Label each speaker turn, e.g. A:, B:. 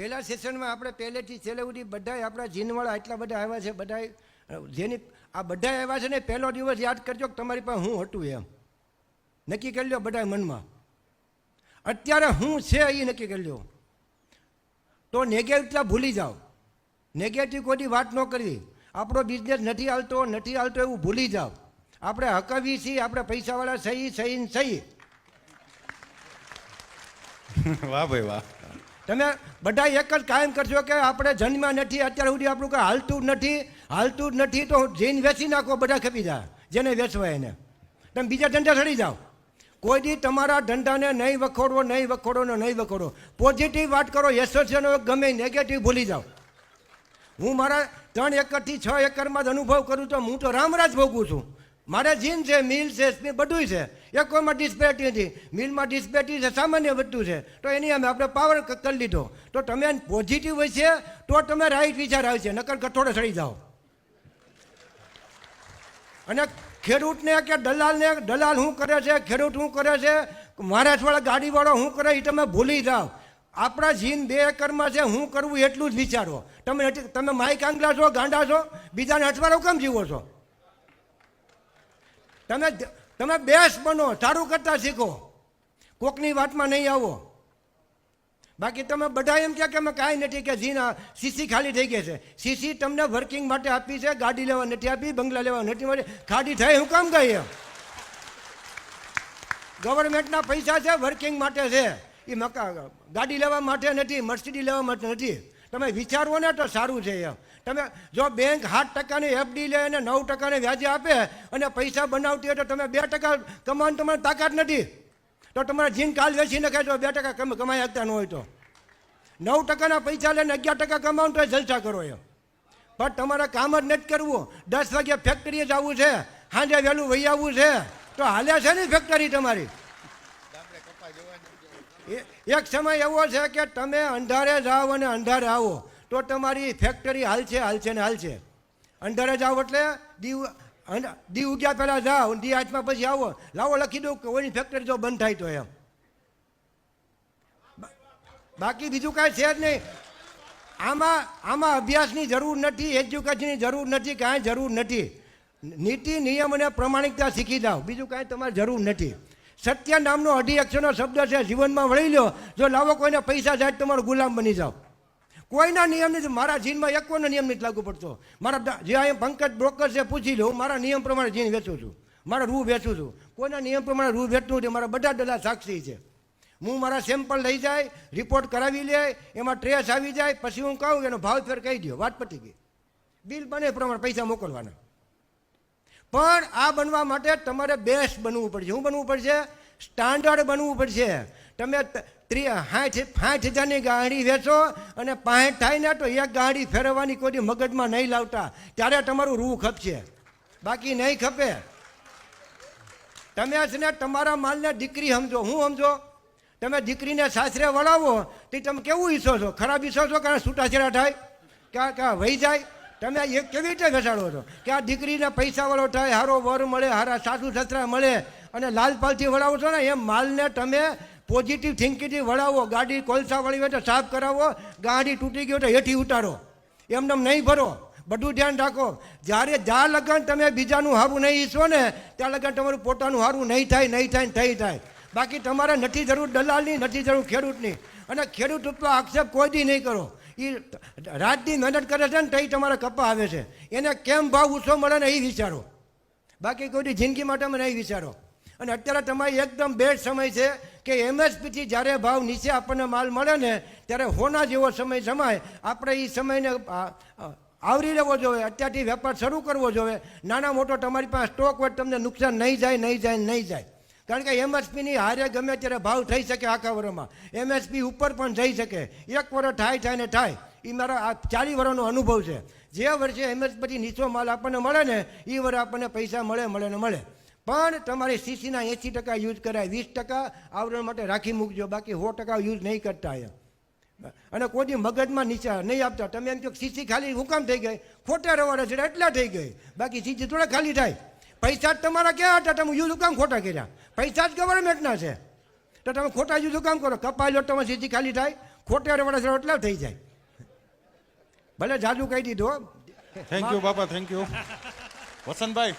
A: પહેલા સેશનમાં આપણે પહેલેથી છેલ્લે સુધી બધાય આપણા જીનવાળા એટલા બધા આવ્યા છે, બધાય જેની, આ બધા આવ્યા છે ને પહેલો દિવસ યાદ કરજો કે તમારી પાસે હું હતું એમ. નક્કી કરી લો બધા મનમાં. અત્યારે હું છે એ નક્કી કરી લો. તો નેગેટિવ ભૂલી જાઓ. નેગેટિવ કોઈ વાત ન કરવી. આપણો બિઝનેસ નથી હાલતો નથી હાલતો એવું ભૂલી જાઓ. આપણે હકવી છીએ, આપણે પૈસાવાળા સહી સહી સહી.
B: વાહ ભાઈ વાહ.
A: તમે બધા એક જ કાયમ કરશો કે આપણે જન્મ્યા નથી, અત્યાર સુધી આપણું કંઈ હાલતું નથી, હાલતું જ નથી, તો જઈને વેચી નાખો, બધા ખેપી જાય, જેને વેચવાય એને. તમે બીજા ધંધા ચડી જાઓ. કોઈ દી તમારા ધંધાને નહીં વખોડો નહીં વખોડો ને નહીં વખોડો. પોઝિટિવ વાત કરો એસોસિએશનો ગમે નેગેટિવ ભૂલી જાઓ. હું મારા ત્રણ એકરથી છ એકરમાં જ અનુભવ કરું તો હું તો રામરાજ ભોગું છું. મારે જીન છે, મિલ છે બધું છે. એ કોઈમાં ડિસ્પેટી નથી. મિલમાં ડિસ્પેટી છે, સામાન્ય વસ્તુ છે. તો એની અમે આપણે પાવર કરી લીધો. તો તમે પોઝિટિવ હોય છે, તો તમે રાઈટ વિચાર આવે છે. નકર કઠોળે સડી જાઓ. અને ખેડૂતને કે દલાલને, દલાલ શું કરે છે, ખેડૂત શું કરે છે મહારાષ્ટ્રવાળા ગાડીવાળો શું કરે એ તમે ભૂલી જાઓ. આપણા જીન બે એકરમાં છે, હું કરવું એટલું જ વિચારો. તમે તમે માઇક આંગલા છો, ગાંડા છો, બીજાને અઠવાડો કેમ જીવો છો? તમે તમે બેસ બનો સારું કરતા શીખો. કોકની વાતમાં નહીં આવો. બાકી તમે બધા એમ કહે કે અમે કાંઈ નથી કે જીના સીસી ખાલી થઈ ગઈ છે. સીસી તમને વર્કિંગ માટે આપી છે, ગાડી લેવા નથી આપી, બંગલા લેવા નથી મળી. ખાલી થાય હું કામ કહીએ ગવર્મેન્ટના પૈસા છે વર્કિંગ માટે છે. એ મકા, ગાડી લેવા માટે નથી મર્સિડી લેવા માટે નથી. તમે વિચારવો ને તો સારું છે એમ. તમે જો બેંક સાત ટકાની એફડી લે અને નવ ટકાને વ્યાજે આપે અને પૈસા બનાવતી હોય તો તમે બે ટકા કમાવાની તમારી તાકાત નથી. તો તમારે જીન કાલ વેચી નખાય તો બે ટકા કમ કમાઈ શકતા ન હોય તો. નવ ટકાના પૈસા લઈને અગિયાર ટકા કમાવો તો જલસા કરો એમ. પણ તમારે કામ જ નથી કરવું. દસ વાગે ફેક્ટરીએ જવું છે. સાંજે વહેલું વહી આવવું છે. તો હાલ્યા છે ને ફેક્ટરી તમારી? એક સમય એવો છે કે તમે અંધારે જાઓ અને અંધારે આવો. તો તમારી ફેક્ટરી હાલશે હાલશે ને હાલશે અંધારે જાઓ એટલે દીવ દી ઉગ્યા પહેલાં જાઓ, દી હાથમાં પછી આવો. લાવો, લખી દઉં કે ઓની ફેક્ટરી જો બંધ થાય તો એમ. બાકી બીજું કાંઈ છે જ નહીં. આમાં આમાં અભ્યાસની જરૂર નથી એજ્યુકેશનની જરૂર નથી, કાંઈ જરૂર નથી. નીતિ, નિયમ અને પ્રમાણિકતા શીખી જાઓ. બીજું કાંઈ તમારે જરૂર નથી. સત્ય નામનો અઢી અક્ષરનો શબ્દ છે, જીવનમાં વળી લો જો લાવો કોઈને પૈસા જાય તમારો ગુલામ બની જાઓ. કોઈના નિયમ નથી મારા જીનમાં એક કોઈનો નિયમ નથી લાગુ પડતો. મારા જે અહીંયા પંકજ બ્રોકર છે, પૂછી લો મારા નિયમ પ્રમાણે જીન વેચું છું. મારા રૂ વેચું છું. કોઈના નિયમ પ્રમાણે રૂ વેચતું નથી મારા બધા દલા સાક્ષી છે. હું મારા સેમ્પલ લઈ જાય રિપોર્ટ કરાવી લે, એમાં ટ્રેસ આવી જાય, પછી હું કહું, એનો ભાવ ફેર કહી દો વાત પતી ગઈ. બિલ બને પ્રમાણે પૈસા મોકલવાના. પણ આ બનવા માટે તમારે બેસ્ટ બનવું પડશે. શું બનવું પડશે? સ્ટાન્ડર્ડ બનવું પડશે. તમે ત્રી સાઠ સાઠ હજારની ગાડી વેચો અને પાંઠ થાય ને તો એક ગાડી ફેરવવાની કોઈ મગજમાં નહીં લાવતા. ત્યારે તમારું રૂ ખપશે. બાકી નહીં ખપે. તમે છે ને તમારા માલને દીકરી સમજો. હું સમજો? તમે દીકરીને સાસરે વળાવો તો તમે કેવું ઈચ્છો છો? ખરાબ ઈચ્છો છો કારણ છૂટાછેડા થાય? ક્યાં ક્યાં વહી જાય? તમે એ કેવી રીતે બેસાડો છો? કે આ દીકરીને પૈસાવાળો થાય, હારો વર મળે, હારા સાસુ સસરા મળે અને લાલપાલથી વળાવો છો ને, એમ માલને તમે પોઝિટિવ થિંકિંગથી વળાવો, ગાડી કોલસા વળી હોય તો સાફ કરાવો, ગાડી તૂટી ગઈ હોય તો હેઠી ઉતારો. એમને નહીં ભરો. બધું ધ્યાન રાખો. જ્યારે જ્યાં લગન તમે બીજાનું હારું નહીં ઈચ્છો ને, ત્યાં લગન તમારું પોતાનું હારું નહીં થાય નહીં થાય થઈ થાય બાકી તમારે નથી જરૂર દલાલની, નથી જરૂર ખેડૂતની. અને ખેડૂત ઉપર આક્ષેપ કોઈ દી નહીં કરો. એ રાતની મહેનત કરે છે ને તો એ તમારા કપા આવે છે. એને કેમ ભાવ ઓછો મળે ને એ વિચારો. બાકી કોઈ જિંદગી માટે તમે નહીં વિચારો. અને અત્યારે તમારી એકદમ બેસ્ટ સમય છે કે એમએસપીથી જ્યારે ભાવ નીચે આપણને માલ મળે ને ત્યારે હોના જેવો સમય જમાય. આપણે એ સમયને આવરી લેવો જોઈએ. અત્યારથી વેપાર શરૂ કરવો જોઈએ. નાના મોટો તમારી પાસે સ્ટોક હોય તમને નુકસાન નહીં જાય નહીં જાય નહીં જાય. કારણ કે એમએસપીની હારે ગમે ત્યારે ભાવ થઈ શકે આખા વર્ષમાં એમએસપી ઉપર પણ જઈ શકે. એક વર્ષ થાય થાય ને થાય એ મારા આ ચાલી વર્ષનો અનુભવ છે. જે વર્ષે એમએસપીથી નીચો માલ આપણને મળે ને એ વર્ષે આપણને પૈસા મળે મળે ને મળે. પણ તમારે સીસીના એંસી ટકા યુઝ કરાય. વીસ ટકા આવરણ માટે રાખી મૂકજો. બાકી સો ટકા યુઝ નહીં કરતા એમ અને કોઈ દી મગજમાં નીચા નહીં આપતા. તમે એમ કહો સીસી ખાલી હુકામ થઈ ગઈ. ખોટા રવાડા છે એટલા થઈ ગઈ. બાકી સીસી થોડા ખાલી થાય. પૈસા જ તમારા ક્યાં હતા? તમે જુદું કામ ખોટા કર્યા. પૈસા જ ગવર્મેન્ટના છે. તો તમે ખોટા જુદું કામ કરો. કપાઈ લો તમે સીધી ખાલી થાય. ખોટે વડસરો એટલા થઈ જાય. ભલે જાદુ કહી દીધો
B: થેન્ક યુ બાપા થેન્ક યુ વસંતભાઈ